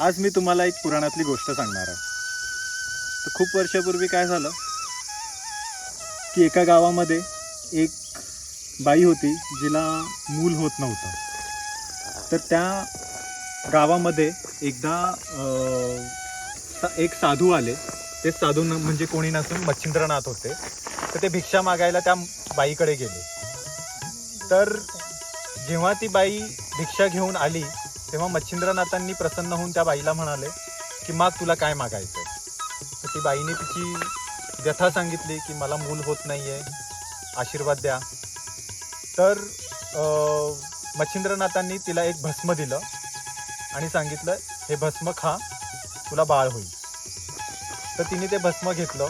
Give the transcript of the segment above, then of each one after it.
आज मी तुम्हाला एक पुराणातली गोष्ट सांगणार आहे. तर खूप वर्षापूर्वी काय झालं? की एका गावामध्ये एक बाई होती जिला मूल होत नव्हतं. तर त्या गावामध्ये एकदा अं, एक साधू आले. ते साधू न- म्हणजे कोणी नसून मच्छिंद्रनाथ होते. तर ते भिक्षा मागायला त्या बाईकडे गेले. तर जेव्हा ती बाई भिक्षा घेऊन आली तेव्हा मच्छिंद्रनाथांनी प्रसन्न होऊन त्या बाईला म्हणाले की माग तुला काय मागायचं तर ती बाईने तिची व्यथा सांगितली की मला मूल होत नाही आहे आशीर्वाद द्या. तर मच्छिंद्रनाथांनी तिला एक भस्म दिलं आणि सांगितलं हे भस्म खा तुला बाळ होईल. तर तिने ते भस्म घेतलं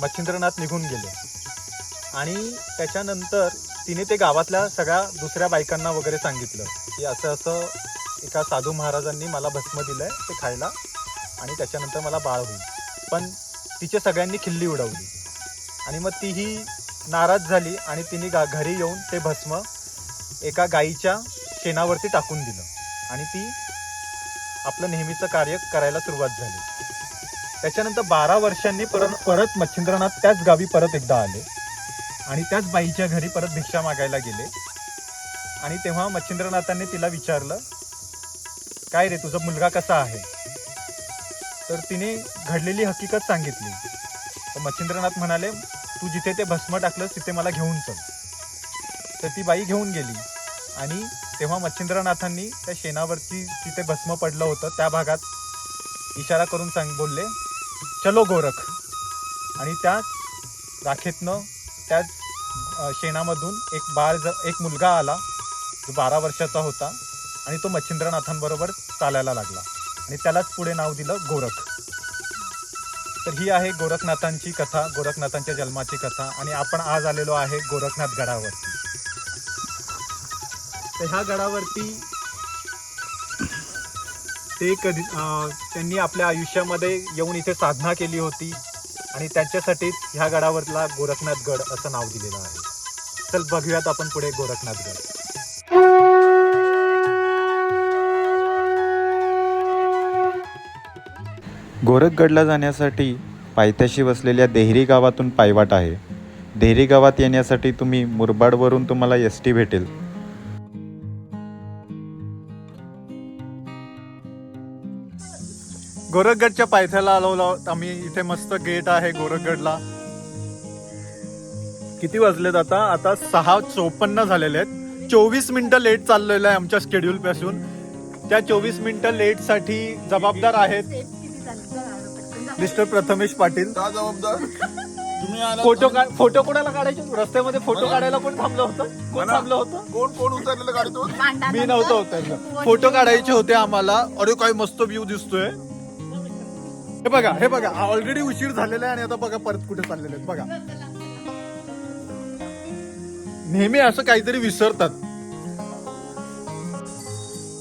मच्छिंद्रनाथ निघून गेले. आणि त्याच्यानंतर तिने ते गावातल्या सगळ्या दुसऱ्या बायकांना वगैरे सांगितलं की असं असं एका साधू महाराजांनी मला भस्म दिलंय ते खायला आणि त्याच्यानंतर मला बाळ होईल. पण तिचे सगळ्यांनी खिल्ली उडवली. आणि मग तीही नाराज झाली आणि तिने गा घरी येऊन ते भस्म एका गाईच्या शेणावरती टाकून दिलं. आणि ती आपलं नेहमीचं कार्य करायला सुरुवात झाली. त्याच्यानंतर बारा वर्षांनी परत परत मच्छिंद्रनाथ त्याच गावी परत एकदा आले. आणि त्याच बाईच्या घरी परत भिक्षा मागायला गेले. आणि तेव्हा मच्छिंद्रनाथांनी तिला विचारलं काय रे तुझा मुलगा कसा आहे? तर तिने घडलेली हकीकत सांगितली. तर मच्छिंद्रनाथ म्हणाले तू जिथे ते भस्म टाकलंस तिथे मला घेऊन चल. तर ती बाई घेऊन गेली. आणि तेव्हा मच्छिंद्रनाथांनी त्या शेणावरती जिथे भस्म पडलं होतं त्या भागात इशारा करून सांग बोलले चलो गोरख. आणि त्या राखेतनं त्याच शेणामधून एक बाळ ज एक मुलगा आला जो बारा वर्षाचा होता. आणि तो मच्छिंद्रनाथांबरोबर चालायला लागला. आणि त्यालाच पुढे नाव दिलं गोरख. तर ही आहे गोरखनाथांची कथा गोरखनाथांच्या जन्माची कथा. आणि आपण आज आलेलो आहे गोरखनाथ गडावरती. तर ह्या गडावरती ते कधी त्यांनी आपल्या आयुष्यामध्ये येऊन इथे साधना केली होती. आणि त्यांच्यासाठीच ह्या गडावरला गोरखनाथ गड असं नाव दिलेलं आहे. चल बघूयात आपण पुढे गोरखनाथ गड गोरखगडला जाण्यासाठी पायथ्याशी वसलेल्या देहरी गावातून पायवाट आहे. देहरी गावात येण्यासाठी तुम्ही मुरबाडवरून तुम्हाला एस टी भेटेल. गोरखगडच्या पायथ्याला आलो आहोत आम्ही इथे मस्त गेट आहे गोरखगडला. किती वाजलेत आता? आता सहा चोपन्न झालेले आहेत. चोवीस मिनिटं लेट चाललेलं आहे आमच्या शेड्यूल पासून. त्या चोवीस मिनिटं लेटसाठी जबाबदार आहेत मिस्टर प्रथमेश पाटील. का जबाबदार? तुम्ही आला फोटो का फोटो कोणाला काढायचे? रस्त्यामध्ये फोटो काढायला कोण थांबलं होतं? कोण थांबलं होतं? कोण कोण उतरलेलं गाडीतून? मी नव्हतं होतं फोटो काढायचे होते आम्हाला. अरे काय मस्त व्ह्यू दिसतोय. हे बघा हे बघा. ऑलरेडी उशीर झालेला आहे आणि आता बघा परत कुठे चाललेले आहेत. बघा. नेहमी असं काहीतरी विसरतात.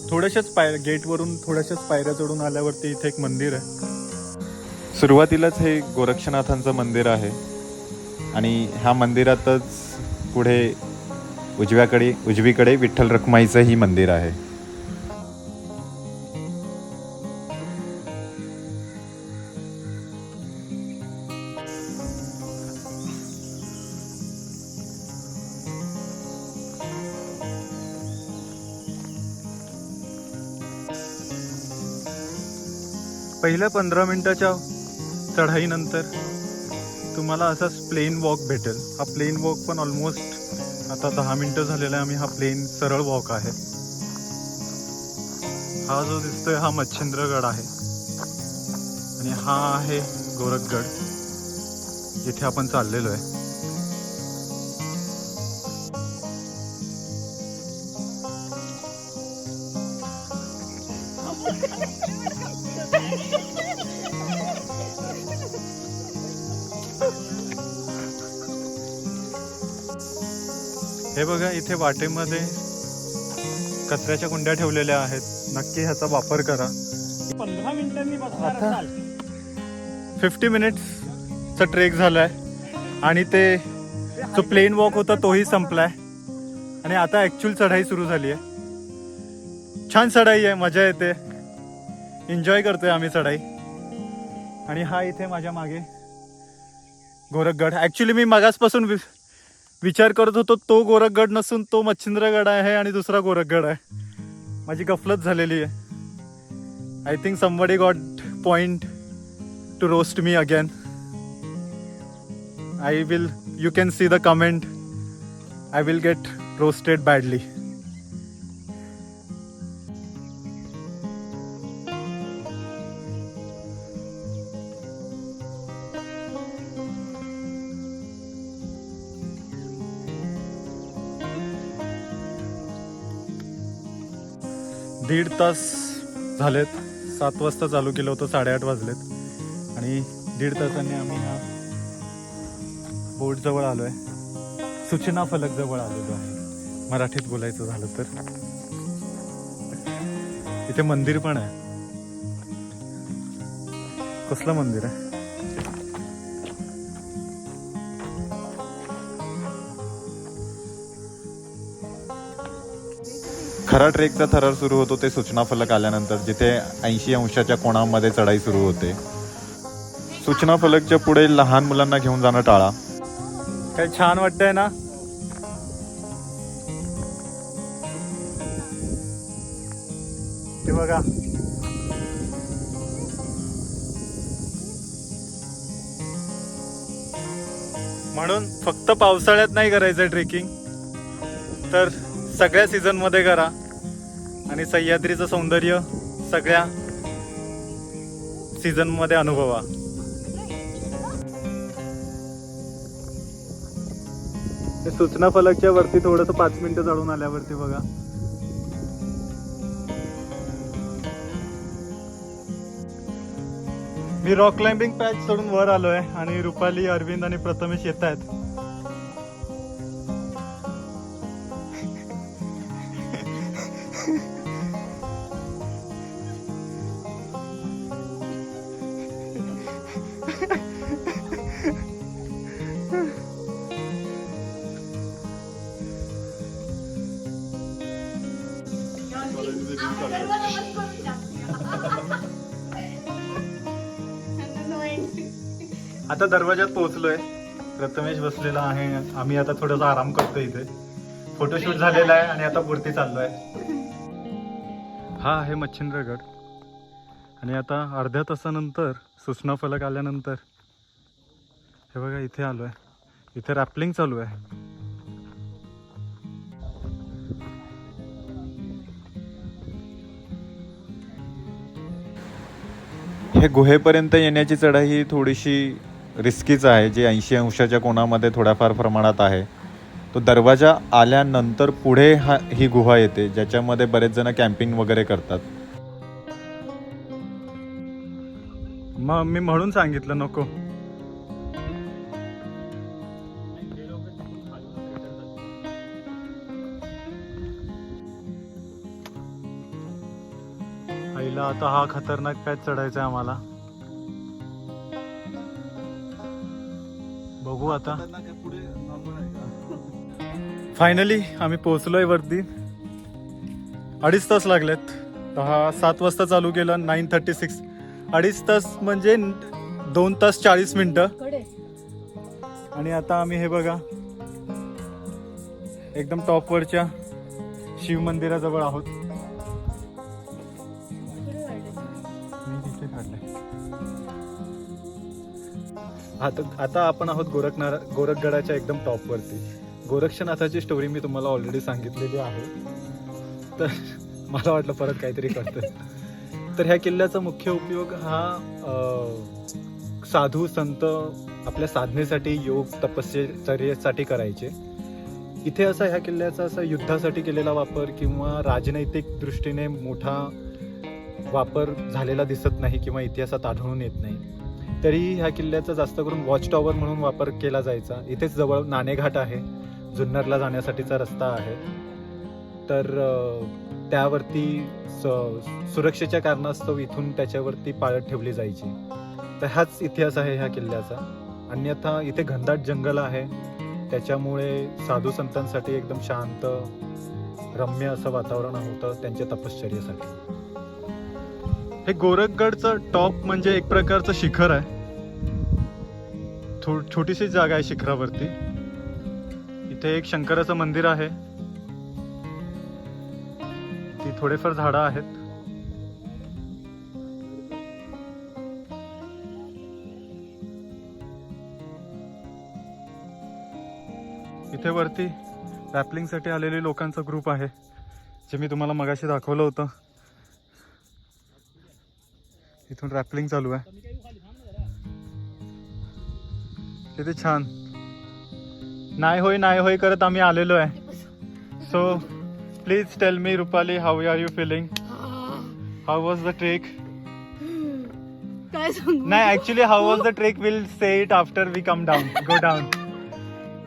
थोड्याशाच पाय गेटवरून थोड्याशाच पायऱ्या चढून आल्यावरती इथे एक मंदिर आहे. सुरुवातीलाच हे गोरक्षनाथांचं मंदिर आहे. आणि ह्या मंदिरातच पुढे उजव्याकडे उजवीकडे विठ्ठल रखुमाईचंही मंदिर आहे. पहिल्या पंधरा मिनटाच्या चढाईनंतर तुम्हाला असाच प्लेन वॉक भेटेल. हा प्लेन वॉक पण ऑलमोस्ट आता दहा मिनटं झालेला आहे आम्ही हा प्लेन सरळ वॉक आहे. हा जो दिसतोय हा मच्छिंद्रगड आहे. आणि हा आहे गोरखगड. जिथे आपण चाललेलो आहे. हे बघा इथे वाटेमध्ये कचऱ्याच्या कुंड्या ठेवलेल्या आहेत. नक्की ह्याचा वापर करा. पंधरा मिनिटांनी बसणार आता- फिफ्टी मिनिट्सचा ट्रेक झालाय. आणि ते जो प्लेन वॉक होता तोही संपलाय. आणि आता ऍक्च्युअल चढाई सुरू झाली आहे. छान चढाई आहे मजा येते. एन्जॉय करतोय आम्ही चढाई. आणि हा इथे माझ्या मागे गोरखगड. ॲक्च्युली मी मगासपासून विचार करत होतो तो गोरखगड नसून तो मच्छिंद्रगड आहे आणि दुसरा गोरखगड आहे. माझी गफलत झालेली आहे. I think somebody got point to roast me again I will you can see the comment I will get roasted badly तास झालेत. सात वाजता चालू केलं होतं साडेआठ वाजलेत. आणि दीड तासाने आम्ही हा बोट जवळ आलोय. सूचना फलक जवळ आलेलो आहे. मराठीत बोलायचं झालं तर. इथे मंदिर पण आहे. कसलं मंदिर आहे? खरा ट्रेकचा थरार सुरू होतो ते सूचना फलक आल्यानंतर जिथे ऐंशी अंशाच्या कोणामध्ये चढाई सुरू होते. सूचना फलकच्या पुढे लहान मुलांना घेऊन जाणं टाळा. काय छान वाटतंय ना? बघा. म्हणून फक्त पावसाळ्यात नाही करायचं ट्रेकिंग तर सगळ्या सीझनमध्ये करा. आणि सह्याद्रीचं सौंदर्य सगळ्या सीझनमध्ये अनुभवा सूचना फलकच्या वरती थोडस पाच मिनिटं चढून आल्यावरती बघा. मी रॉक क्लाइम्बिंग पॅच सोडून वर आलोय आणि रुपाली अरविंद आणि प्रथमेश येत आहेत आता दरवाजात पोहोचलोय. प्रथमेश बसलेला आहे. आम्ही आता थोडासा आराम करतो इथे. फोटोशूट झालेला आहे आणि आता वरती चाललोय. हा आहे मच्छिंद्रगड. आणि आता अर्ध्या तासानंतर सूचना फलक आल्यानंतर हे बघा इथे आलोय. इथे रॅपलिंग चालू आहे. हे गुहेपर्यंत येण्याची चढाई ही थोडीशी रिस्कीच आहे. जी ऐंशी अंशाच्या कोणामध्ये थोड्याफार प्रमाणात आहे. तो दरवाजा आल्यानंतर पुढे हा ही गुहा येते ज्याच्यामध्ये बरेच जण कॅम्पिंग वगैरे करतात. मग मी म्हणून सांगितलं नको. आता हा खतरनाक पॅच चढायचा आहे आम्हाला. बघू आता. फायनली आम्ही पोहोचलोय वरती. अडीच तास लागलेत. दहा सात वाजता चालू केलं नाईन थर्टी सिक्स अडीच तास म्हणजे दोन तास चाळीस मिनटं. आणि आता आम्ही हे बघा. एकदम टॉपवरच्या शिव मंदिराजवळ आहोत. आता आता आपण आहोत गोरखनाथ गोरखगडाच्या एकदम टॉपवरती. गोरक्षनाथाची स्टोरी मी तुम्हाला ऑलरेडी सांगितलेली आहे. तर मला वाटलं परत काहीतरी करतं तर ह्या किल्ल्याचा मुख्य उपयोग हा साधू संत आपल्या साधनेसाठी योग तपश्चर्येसाठी करायचे. इथे असा ह्या किल्ल्याचा असा युद्धासाठी केलेला वापर किंवा राजनैतिक दृष्टीने मोठा वापर झालेला दिसत नाही किंवा इतिहासात आढळून येत नाही. तरी ह्या किल्ल्याचा जास्त करून वॉच टॉवर म्हणून वापर केला जायचा. इथेच जवळ नाणेघाट आहे. जुन्नरला जाण्यासाठीचा रस्ता आहे. तर त्यावरती स- सुरक्षेच्या कारणास्तव इथून त्याच्यावरती पाळत ठेवली जायची. तर हाच इतिहास आहे ह्या किल्ल्याचा. अन्यथा इथे घनदाट जंगल आहे. त्याच्यामुळे साधू संतांसाठी एकदम शांत रम्य असं वातावरण होतं त्यांच्या तपश्चर्येसाठी. हे गोरखगडचं टॉप म्हणजे एक प्रकारचं शिखर आहे. थो छोटीशी जागा आहे शिखरावरती. इथे एक शंकराचं मंदिर आहे. ती थोडेफार झाडं आहेत. इथे वरती रॅपलिंगसाठी आलेले लोकांचा ग्रुप आहे जे मी तुम्हाला मगाशी दाखवलं होतं. इथून रॅपलिंग चालू आहे. किती छान. नाही होय नाही होय करत आम्ही आलेलो आहे. So please tell me Rupali how are you feeling how was the trek नाही actually how was the trek will say it after we come down go down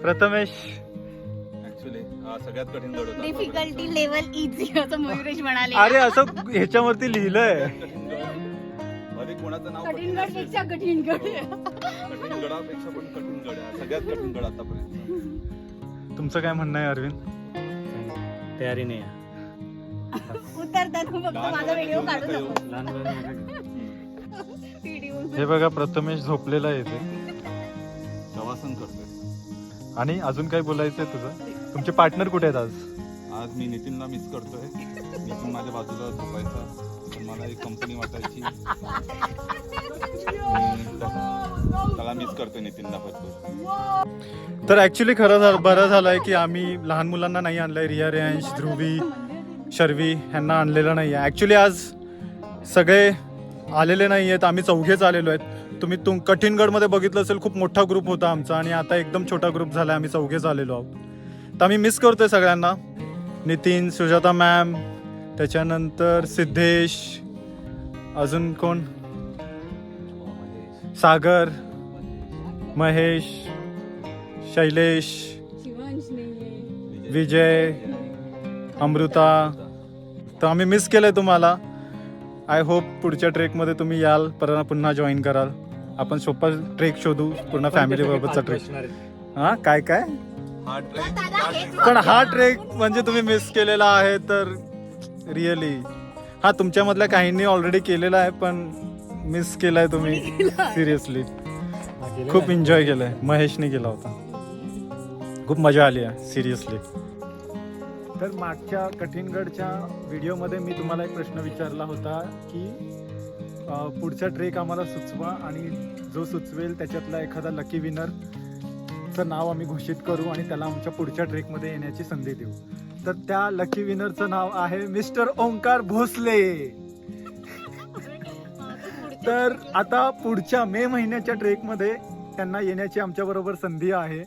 Prathamesh actually सगळ्यात कठीण दौड होता. डिफिकल्टी लेवल इझी असं मयुरेश म्हणाले. अरे असं ह्याच्यावरती लिहिलंय. मध्ये कोणाचं नाव कठीण गडपेक्षा कठीण गड कठीण गडापेक्षा पण कठीण गड आहे. सगळ्यात कठीण गड आतापर्यंत. तुमचं काय म्हणणं आहे अरविंद? तयारी नाही आहे. उतरताना फक्त माझा व्हिडिओ काढू नको. लहान मुलांना व्हिडिओ हे बघा प्रथमेश झोपलेला आहे इथे. शवासन करतोय. आणि अजून काय बोलायचंय तुझं? तुमचे पार्टनर कुठे आहेत आज? आज मी नितीनला मिस करतोय. नितीन माझ्या बाजूला झोपायचा. एक कंपनी वाटायची. त्याला मिस करतोय नितीनला भरपूर तर ऍक्च्युली खरं झालं बरं झालंय की आम्ही लहान मुलांना नाही आणलंय. रिया रेयांश ध्रुवी शर्वी ह्यांना आणलेलं नाही आहे ॲक्च्युली आज सगळे आलेले नाही आहेत आम्ही चौघेच आलेलो आहेत. तुम्ही तुम कठीणगडमध्ये बघितलं असेल खूप मोठा ग्रुप होता आमचा आणि आता एकदम छोटा ग्रुप झाला आम्ही चौघेच आलेलो आहोत. तर आम्ही मिस करतोय सगळ्यांना. नितीन सुजाता मॅम त्याच्यानंतर सिद्धेश अजून कोण? सागर महेश शैलेश विजय अमृता. तर आम्ही मिस केलंय तुम्हाला. आय होप पुढच्या ट्रेकमध्ये तुम्ही याल पर पुन्हा जॉईन कराल. आपण सोपा ट्रेक शोधू पूर्ण फॅमिली बरोबरचा ट्रेक. हा काय काय? हा पण हा ट्रेक म्हणजे तुम्ही मिस केलेला आहे तर रिअली हा तुमच्यामधल्या काहींनी ऑलरेडी केलेला आहे पण मिस केलाय तुम्ही सिरियसली खूप आहे. एन्जॉय केलाय. महेशने केला होता. खूप मजा आली आहे सिरियसली तर मागच्या कठीणगडच्या व्हिडिओमध्ये मी तुम्हाला एक प्रश्न विचारला होता की पुढचा ट्रेक आम्हाला सुचवा आणि जो सुचवेल त्याच्यातला एखादा लकी विनरचं नाव आम्ही घोषित करू आणि त्याला आमच्या पुढच्या ट्रेकमध्ये येण्याची संधी देऊ. तर त्या लकी विनरचं नाव आहे मिस्टर ओंकार भोसले. तर आता पुढच्या मे महिन्याच्या ट्रेकमध्ये त्यांना येण्याची आमच्याबरोबर संधी आहे.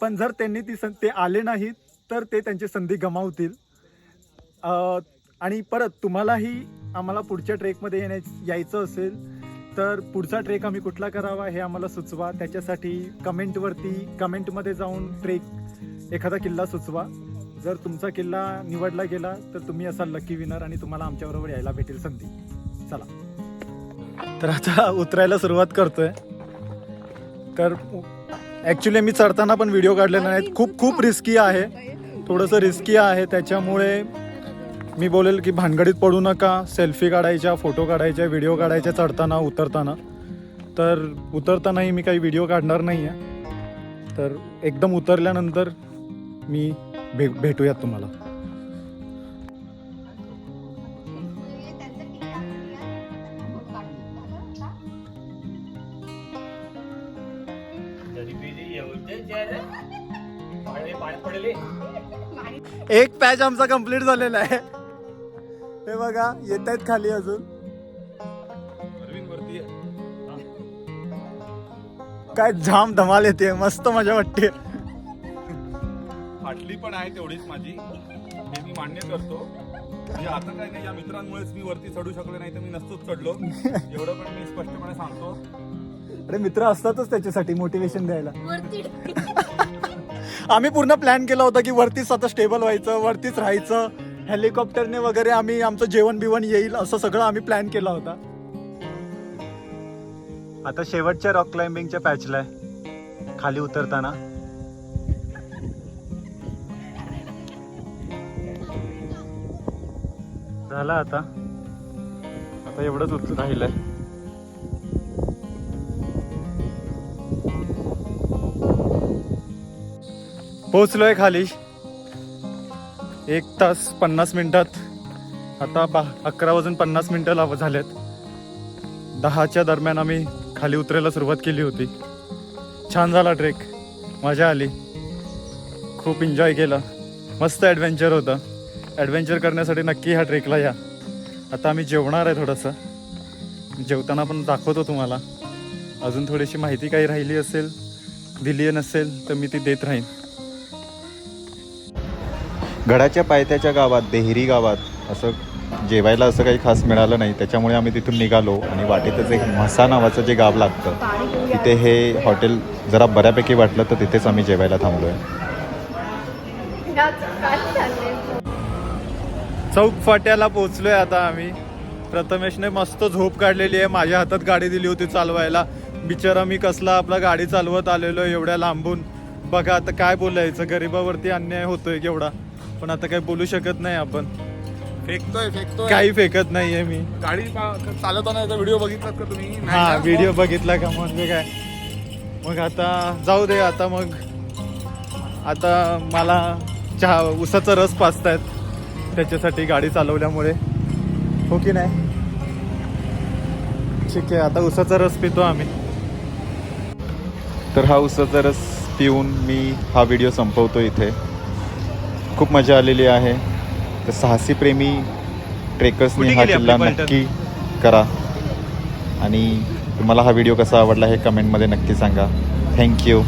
पण जर त्यांनी ती सं ते आले नाहीत तर ते त्यांची संधी गमावतील. आणि परत तुम्हालाही आम्हाला पुढच्या ट्रेकमध्ये येण्या यायचं असेल तर पुढचा ट्रेक आम्ही कुठला करावा हे आम्हाला सुचवा. त्याच्यासाठी कमेंटवरती कमेंटमध्ये जाऊन ट्रेक एखादा किल्ला सुचवा. जर तुमचा किल्ला निवडला गेला तर तुम्ही असाल लकी विनर आणि तुम्हाला आमच्याबरोबर यायला भेटेल संधी. चला. तर आता उतरायला सुरुवात करतोय. तर ॲक्च्युली मी चढताना पण व्हिडिओ काढलेला नाहीत खूप खूप रिस्की आहे. थोडंसं रिस्की आहे. त्याच्यामुळे मी बोलेल की भानगडीत पडू नका. सेल्फी काढायच्या फोटो काढायच्या व्हिडिओ काढायच्या चढताना उतरताना. तर उतरतानाही मी काही व्हिडिओ काढणार नाही आहे तर एकदम उतरल्यानंतर मी भे भेटूयात तुम्हाला. एक पॅच आमचा कंप्लीट झालेला आहे. हे बघा येत आहेत खाली अजून. काय जाम धमाल येते मस्त मजा वाटते. फाटली पण आहे तेवढीच माझी. हे मी मान्य करतो. म्हणजे आता काय नाही या मित्रांमुळेच मी वरती चढू शकलो नाही तर मी नसतोच चढलो. एवढं पण मी स्पष्टपणे सांगतो. अरे मित्र असतातच त्याच्यासाठी मोटिवेशन द्यायला. वरती. आम्ही पूर्ण प्लॅन केला होता की वरतीच आता स्टेबल व्हायचं वरतीच राहायचं. हेलिकॉप्टरने वगैरे आम्ही आमचं जेवण बिवण येईल असं सगळं आम्ही प्लॅन केला होता. आता शेवटच्या रॉक क्लाइम्बिंगच्या पॅचला आहे. खाली उतरताना. झाला आता. आता एवढंच उत राहिलंय. पोचलोय खाली. एक तास पन्नास मिनिटात. आता बा अकरा वाजून पन्नास मिनिटं लाभ झालेत. दहाच्या दरम्यान आम्ही खाली उतरायला सुरुवात केली होती. छान झाला ट्रेक. मजा आली. खूप एन्जॉय केलं. मस्त ॲडव्हेंचर होतं. ॲडव्हेंचर करण्यासाठी नक्की ह्या ट्रेकला या. आता आम्ही जेवणार आहे थोडंसं. जेवताना पण दाखवतो तुम्हाला. अजून थोडीशी माहिती काही राहिली असेल दिली नसेल तर मी ती देत राहीन. गडाच्या पायथ्याच्या गावात देहरी गावात असं जेवायला असं काही खास मिळालं नाही. त्याच्यामुळे आम्ही तिथून निघालो आणि वाटेतच एक म्हसा नावाचं जे गाव लागतं तिथे हे हॉटेल जरा बऱ्यापैकी वाटलं तर तिथेच आम्ही जेवायला थांबलो आहे चौक फाट्याला पोहोचलोय आता आम्ही. प्रथमेशने मस्त झोप काढलेली आहे. माझ्या हातात गाडी दिली होती चालवायला. बिचारा मी कसला आपला गाडी चालवत आलेलो एवढ्या लांबून. बघा आता काय बोलायचं. गरिबावरती अन्याय होतोय केवढा. पण आता काही बोलू शकत नाही आपण. फेकतोय फेकतोय. काही फेकत नाहीये मी. गाडी पा- चालवताना व्हिडिओ बघितलात का तुम्ही? नाही हा का? व्हिडिओ बघितला का म्हणजे काय? मग आता जाऊ दे आता मग. आता मला चहा उसाचा रस पाचतायत त्याच्यासाठी गाडी चालवल्यामुळे. हो की नाही? ठीक आहे आता उसाचा रस पितो आम्ही. तर हा उसाचा रस पिऊन मी हा व्हिडिओ संपवतो इथे. खूप मजा आलेली आहे. तर साहसी प्रेमी ट्रेकर्सनी हा किल्ला? नक्की करा. आणि तुम्हाला हा व्हिडिओ कसा आवडला हे कमेंटमध्ये नक्की सांगा. थँक्यू